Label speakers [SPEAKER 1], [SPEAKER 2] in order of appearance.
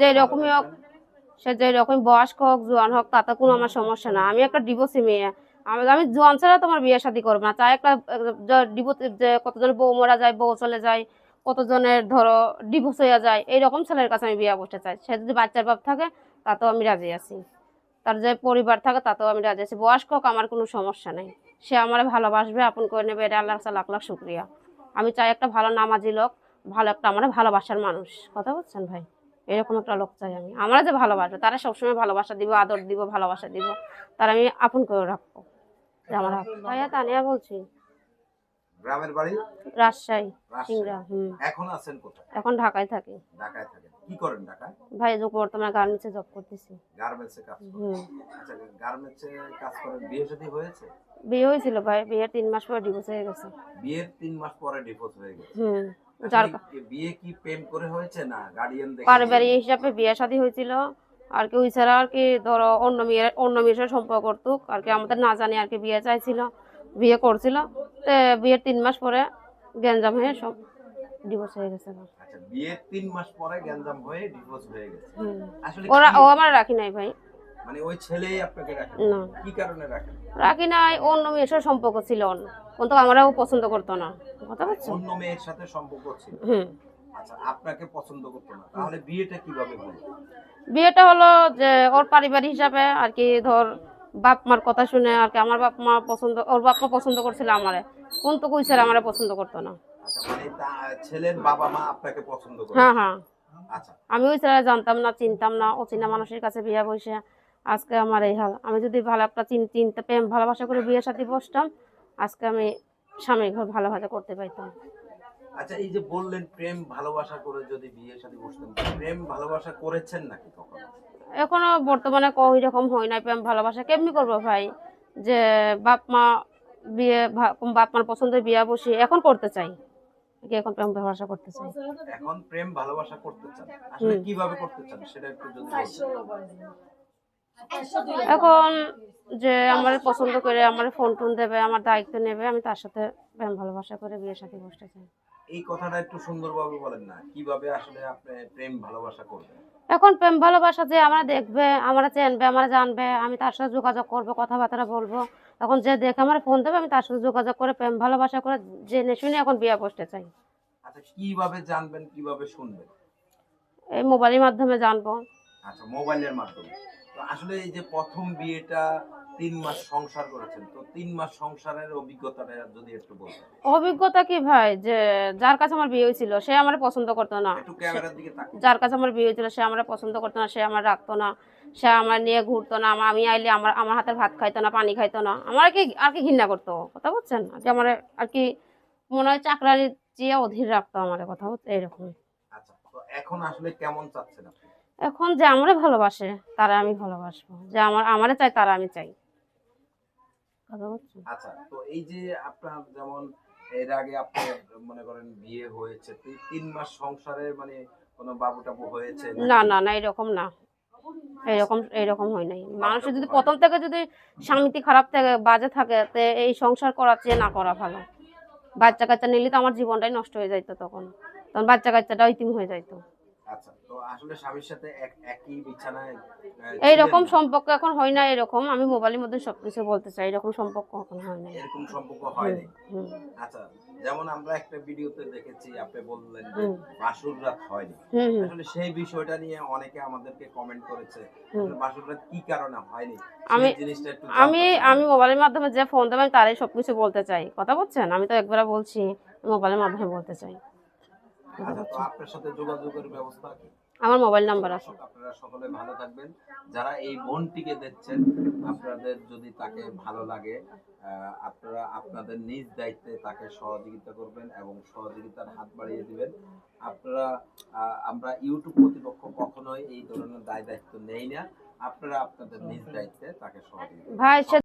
[SPEAKER 1] যে রকমই হোক, সে যে রকম বয়স্ক হোক, জোয়ান হোক, তাতে কোনো আমার সমস্যা না। আমি একটা ডিভোর্সি মেয়ে। আমি আমি জোয়ান ছাড়া তোমার বিয়ে শাদী করব না। চাই একটা ডিভোর্স যে কতজন বউ মরা যায়, বউ চলে যায়, কতজনের ধরো ডিভোর্স হয়ে যায়, এইরকম ছেলের কাছে আমি বিয়ে বসতে চাই। সে যদি বাচ্চার বাপ থাকে, তাতেও আমি রাজি আছি। তার যে পরিবার থাকে, তাতেও আমি রাজি আছি। বয়স্ক হোক, আমার কোনো সমস্যা নেই। সে আমার ভালোবাসবে, আপন করে নেবে, এটা আল্লাহ লাখ লাখ শুক্রিয়া। আমি চাই একটা ভালো নামাজি লোক, ভালো একটা, আমার ভালোবাসার মানুষ। কথা বলছেন ভাই? এরকম একটা লোক চাই আমি। আমরা যে ভালোবাসবো তারা সবসময় ভালোবাসা দিব আদর দিব ভালোবাসা দিব। তারা আমি আপন করে রাখব। যে আমার ভাইয়া তানিয়া বলছি।
[SPEAKER 2] গ্রামের বাড়ি?
[SPEAKER 1] রাজশাহী। সিংড়া হুম।
[SPEAKER 2] এখন আছেন কোথায়?
[SPEAKER 1] এখন ঢাকায় থাকি।
[SPEAKER 2] ঢাকায় থাকেন। কি করেন ঢাকায়?
[SPEAKER 1] ভাই যে বর্তমানে গার্মেন্টসে জব করতেছি।
[SPEAKER 2] গার্মেন্টসে কাজ
[SPEAKER 1] হুম।
[SPEAKER 2] আচ্ছা গার্মেন্টসে কাজ করেন। বিয়ে শাদী হয়েছে?
[SPEAKER 1] বিয়ে হয়েছিল ভাই বিয়ের তিন মাস পরে ডিভোর্স হয়ে গেছে।
[SPEAKER 2] বিয়ের তিন মাস পরে ডিভোর্স হয়ে গেছে।
[SPEAKER 1] হুম। যার
[SPEAKER 2] বিয়ে কি প্রেম করে হয়েছে না? গার্ডিয়ান দেখে
[SPEAKER 1] পারিবারিক হিসাবে বিয়ে শাদী হয়েছিল। আর কি ওই ছাড়া আর কি ধরো অন্য মেয়ের অন্য মেয়ের সাথে সম্পর্ক করতুক আর কি আমাদের না জানি আর কি বিয়ে চাইছিল বিয়ে করছিল। তো বিয়ের তিন মাস পরে গ্যাঞ্জাম হয়ে সব ডিভোর্স হয়ে গেছে।
[SPEAKER 2] আচ্ছা বিয়ের তিন মাস পরে গ্যাঞ্জাম হয়ে ডিভোর্স হয়ে গেছে। আসলে
[SPEAKER 1] ওরা ও আমার রাখি নাই ভাই।
[SPEAKER 2] মানে ওই ছেলেই আপনাকে রাখেন
[SPEAKER 1] না।
[SPEAKER 2] কি কারণে রাখেন
[SPEAKER 1] রাখি অন্য মেয়ের সাথে সম্পর্ক ছিল। অন্য কিন্তু আমরাও পছন্দ করতো না। কথা বলছো
[SPEAKER 2] অন্য মেয়ের সাথে সম্পর্ক ছিল?
[SPEAKER 1] হুম।
[SPEAKER 2] আচ্ছা আপনাকে পছন্দ করতো না। তাহলে বিয়েটা কীভাবে হলো?
[SPEAKER 1] বিয়েটা হলো যে ওর পারিবারিক হিসাবে আর কি ধর বাপ মার কথা শুনে আর কি আমার বাপ মা পছন্দ ওর বাপ মা পছন্দ করছিল আমারে। কোন তো কই ছেলে আমারে পছন্দ করতো না।
[SPEAKER 2] আচ্ছা মানে তা- ছেলের বাবা মা আপনাকে পছন্দ করে?
[SPEAKER 1] হ্যাঁ হ্যাঁ।
[SPEAKER 2] আচ্ছা।
[SPEAKER 1] আমি ওই ছেলে জানতাম না চিনতাম না। অচেনা মানুষের কাছে বিয়ে বসে আজকে আমার এই হাল আমি যদি ভালো একটা চিন চিনতে প্রেম ভালোবাসা করে বিয়ের সাথে বসতাম আজকে আমি স্বামীর ঘর ভালোভাবে করতে পাইতাম
[SPEAKER 2] আচ্ছা এই যে বললেন প্রেম ভালোবাসা করে যদি বিয়ের সাথে বসতেন প্রেম ভালোবাসা করেছেন নাকি কখনো?
[SPEAKER 1] এখনও বর্তমানে ওই রকম হয় নাই প্রেম ভালোবাসা। কেমনি করব ভাই? যে বাপ মা বিয়ে বাপ মার পছন্দের বিয়ে বসে এখন করতে চাই। এখন প্রেম ভালোবাসা করতে চাই?
[SPEAKER 2] এখন প্রেম ভালোবাসা করতে চান। আসলে কীভাবে করতে চান সেটা একটু যদি।
[SPEAKER 1] এখন যে আমার পছন্দ করে আমার ফোন টোন দেবে আমার দায়িত্ব নেবে আমি তার সাথে প্রেম ভালোবাসা করে বিয়ের সাথে বসতে চাই।
[SPEAKER 2] এই কথাটা একটু সুন্দরভাবে বলেন না কীভাবে আসলে আপনি প্রেম ভালোবাসা করবেন?
[SPEAKER 1] এখন প্রেম ভালোবাসা যে আমরা দেখবে আমরা চেনবে আমরা জানবে আমি তার সাথে যোগাযোগ করব কথাবার্তা বলব। এখন যে দেখে আমার ফোন দেবে আমি তার সাথে যোগাযোগ করে প্রেম ভালোবাসা করে জেনে শুনে এখন বিয়ে বসতে চাই।
[SPEAKER 2] আচ্ছা কীভাবে জানবেন কীভাবে শুনবেন?
[SPEAKER 1] এই মোবাইলের মাধ্যমে জানব।
[SPEAKER 2] আচ্ছা মোবাইলের মাধ্যমে। তো আসলে এই যে প্রথম বিয়েটা তিন মাস সংসার করেছেন তো তিন মাস সংসারের অভিজ্ঞতাটা যদি একটু বলতেন।
[SPEAKER 1] অভিজ্ঞতা কি ভাই? যে যার কাছে আমার বিয়ে হয়েছিল সে আমার পছন্দ করতো না।
[SPEAKER 2] একটু ক্যামেরার দিকে তাকিয়ে
[SPEAKER 1] যার কাছে আমার বিয়ে হয়েছিল সে আমার পছন্দ করতো না সে আমার রাখতো না সে আমার নিয়ে ঘুরতো না আমি আইলে আমার আমার হাতে ভাত খাইতো না পানি খাইতো না। আমার কি আর কি ঘৃণা করতো? কথা বলছেন আর কি আমার আর কি মনে হয় চাকরানি চেয়ে অধীর রাখতো আমার কথা বলতে এরকম
[SPEAKER 2] আচ্ছা তো এখন আসলে কেমন চাচ্ছেন আপনি?
[SPEAKER 1] এখন যে আমারে ভালোবাসে তারা আমি ভালোবাসবো। যে আমার আমারে চাই তারা আমি চাই।
[SPEAKER 2] আচ্ছা তো এই যে আপনার যেমন এর আগে আপনি মনে করেন বিয়ে হয়েছে তিন মাস সংসারে মানে কোনো বাবু টাবু হয়েছে
[SPEAKER 1] না না না এরকম না। এরকম এরকম হয় নাই। মানুষের যদি প্রথম থেকে যদি স্বামীতি খারাপ থাকে বাজে থাকে তে এই সংসার করার চেয়ে না করা ভালো। বাচ্চা কাচ্চা নিলে তো আমার জীবনটাই নষ্ট হয়ে যাইতো তখন। তখন বাচ্চা কাচ্চাটাও ইতিম হয়ে যাইতো।
[SPEAKER 2] আচ্ছা
[SPEAKER 1] এইরকম সম্পর্ক এখন হয় না এরকম। আমি মোবাইলের মধ্যে সবকিছু বলতে চাই এরকম সম্পর্ক এখন হয় না
[SPEAKER 2] এরকম সম্পর্ক হয়নি আচ্ছা যেমন আমরা একটা ভিডিওতে দেখেছি আপনি বললেন যে বাসুর রাত হয়নি আসলে সেই বিষয়টা নিয়ে অনেকে আমাদেরকে কমেন্ট করেছে বাসুর রাত কি কারণে হয়নি
[SPEAKER 1] আমি- আমি আমি মোবাইলের মাধ্যমে যে ফোন দেবেন তারাই সবকিছু বলতে চাই। কথা বলছেন? আমি তো একবার বলছি মোবাইলের মাধ্যমে বলতে চাই।
[SPEAKER 2] আপনার সাথে যোগাযোগের ব্যবস্থা কি?
[SPEAKER 1] আমার মোবাইল নাম্বার আছে।
[SPEAKER 2] আপনারা সকলে ভালো থাকবেন। যারা এই বোনটিকে দেখছেন আপনাদের যদি তাকে ভালো লাগে আপনারা আপনাদের নিজ দায়িত্বে তাকে সহযোগিতা করবেন এবং সহযোগিতার হাত বাড়িয়ে দিবেন। আপনারা আমরা ইউটিউব কর্তৃপক্ষ কখনোই এই ধরনের দায় দায়িত্ব নেই না। আপনারা আপনাদের নিজ দায়িত্বে তাকে সহযোগিতা
[SPEAKER 1] ভাই